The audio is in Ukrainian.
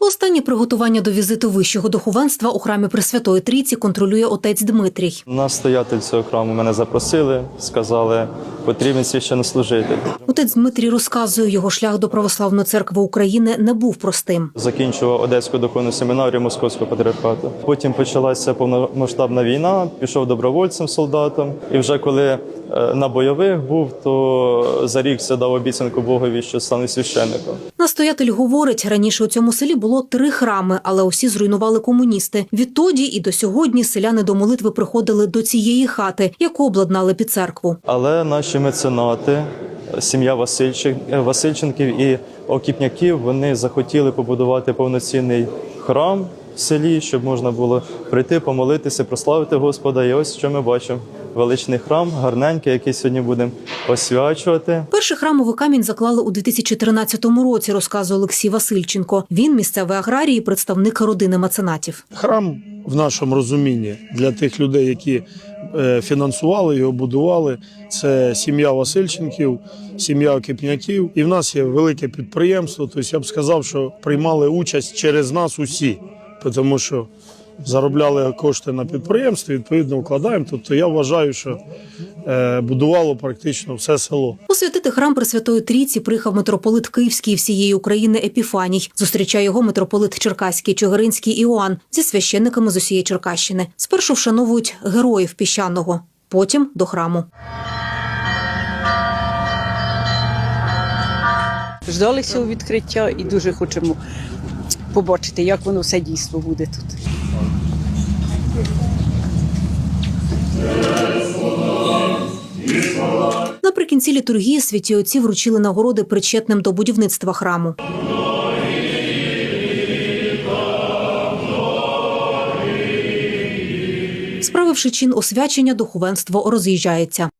Останні приготування до візиту вищого духовенства у храмі Пресвятої Трійці контролює отець Дмитрій. Настоятель цього храму мене запросили, сказали, потрібен священнослужитель. Отець Дмитрій розказує, його шлях до православної церкви України не був простим. Закінчував Одеську духовну семінарію Московського патріархату. Потім почалася повномасштабна війна, пішов добровольцем солдатом. І вже коли е, на бойових був, то зарікся дав обіцянку Богові, що стане священником. Настоятель говорить, раніше у цьому селі було три храми, але усі зруйнували комуністи. Відтоді і до сьогодні селяни до молитви приходили до цієї хати, яку обладнали під церкву. Але наші меценати, сім'я Васильчик, е, Васильченків і Окіпняків, вони захотіли побудувати повноцінний храм в селі, щоб можна було прийти, помолитися, прославити Господа. І ось що ми бачимо: величний храм, гарненький, який сьогодні будемо освячувати. Перший храмовий камінь заклали у 2013 році, розказує Олексій Васильченко. Він місцевий аграрій і представник родини меценатів. Храм в нашому розумінні для тих людей, які фінансували його, будували. Це сім'я Васильченків, сім'я Окіпняків. І в нас є велике підприємство. Тобто я б сказав, що приймали участь через нас усі, тому що заробляли кошти на підприємстві, відповідно вкладаємо. Тобто я вважаю, що е, будувало практично все село. Освятити храм Пресвятої Трійці приїхав митрополит Київський всієї України Епіфаній. Зустрічає його митрополит Черкаський Чигиринський Іоанн зі священниками з усієї Черкащини. Спершу вшановують героїв піщаного, потім до храму. Ждали цього відкриття і дуже хочемо побачити, як воно все дійство буде тут. Наприкінці літургії святі отці вручили нагороди причетним до будівництва храму. Справивши чин освячення, духовенство роз'їжджається.